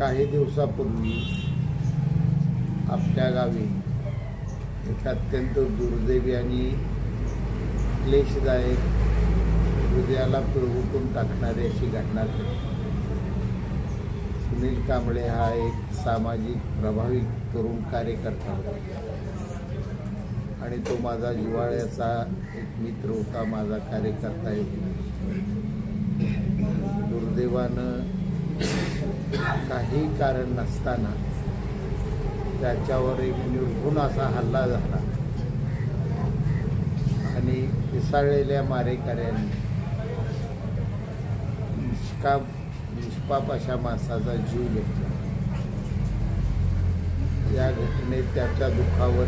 काही दिवसापूर्वी आपल्या गावी एक अत्यंत दुर्दैवी आणि क्लेशदायक हृदयाला पिळवटून टाकणारी अशी घटना घडली. सुनील कांबळे हा एक सामाजिक प्रभावी तरुण कार्यकर्ता होता. आणि तो माझा जिव्हाळ्याचा एक मित्र होता माझा कार्यकर्ता एक दुर्दैवानं काही कारण नसताना त्याच्यावर एक निर्घुण असा हल्ला झाला. आणि पिसाळलेल्या मारेकऱ्यांनी निष्काम निष्पाप अशा माणसाचा जीव घेतला. या घटनेत त्याच्या दुःखावर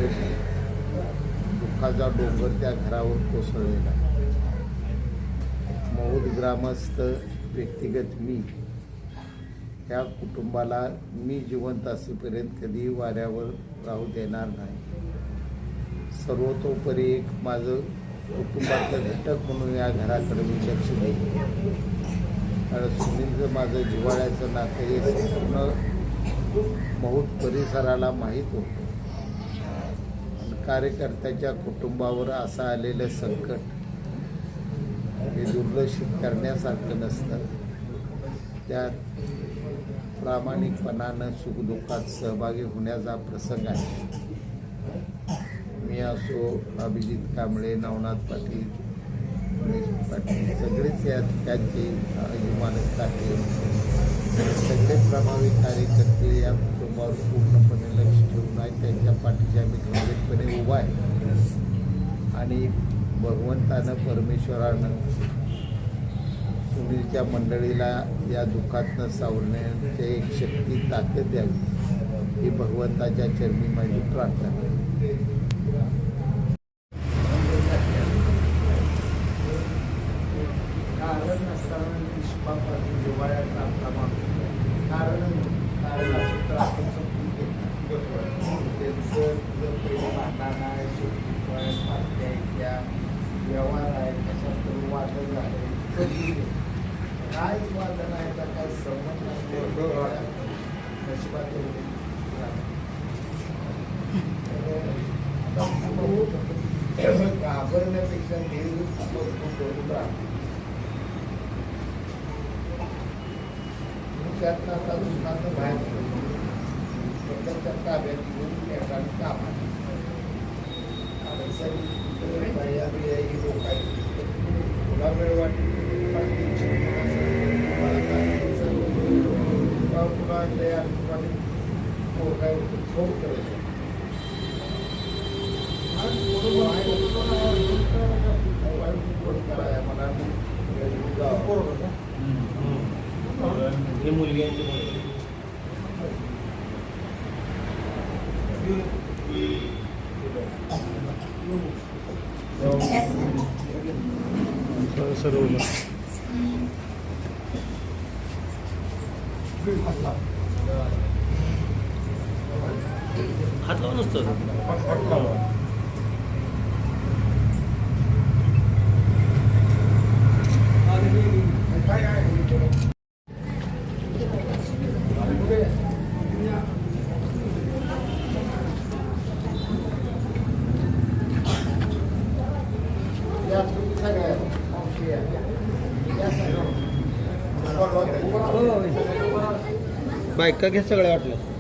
दुःखाचा डोंगर त्या घरावर कोसळलेला. मौद ग्रामस्थ व्यक्तिगत मी ह्या कुटुंबाला मी जिवंत असेपर्यंत कधीही वाऱ्यावर राहू देणार नाही. सर्वतोपरी एक माझं कुटुंबाचं घटक म्हणून या घराकडे मी लक्ष देईन. कारण सुनीलचं माझं जिव्हाळ्याचं नातं हे संपूर्ण बहुत परिसराला माहीत होतं. आणि कार्यकर्त्याच्या कुटुंबावर असं आलेलं संकट हे दुर्लक्षित करण्यासारखं नसतं. त्यात प्रामाणिकपणानं सुखदुःखात सहभागी होण्याचा प्रसंग आहे. मी असो अभिजित कांबळे नवनाथ पाटील गणेश पाटील सगळेच या ठिकाणचे अभिमानक आहे सगळे प्रभावी कार्यकर्ते या कुटुंबावर पूर्णपणे लक्ष ठेवून आहे त्यांच्या पाठीशी आम्ही खंबीरपणे उभा आहे. आणि भगवंतानं परमेश्वरानं सुनीलच्या मंडळीला या दुःखातनं सावरण्याचे एक शक्ती ताकद द्यावी ही भगवंताच्या चरणी माझी प्रार्थना आहे. कारण कारण त्यांचं भांडण आहे शेवटी व्यवहार आहे त्याच्यात वादळ वादन आहे कधी काहीच तर काही संबंध नाही नशिबात घाबरण्यापेक्षा नेहमी करून त्यातनं आता दुसऱ्याचं बाहेर स्वतःच्या ताब्यात घेऊन त्या ठिकाणी काम आहे लोक आहेत तुला वेळ मुलगी आहे ती मुलगी. सर्व हात लावून असतं बायका घ्या सगळ्या वाटलं.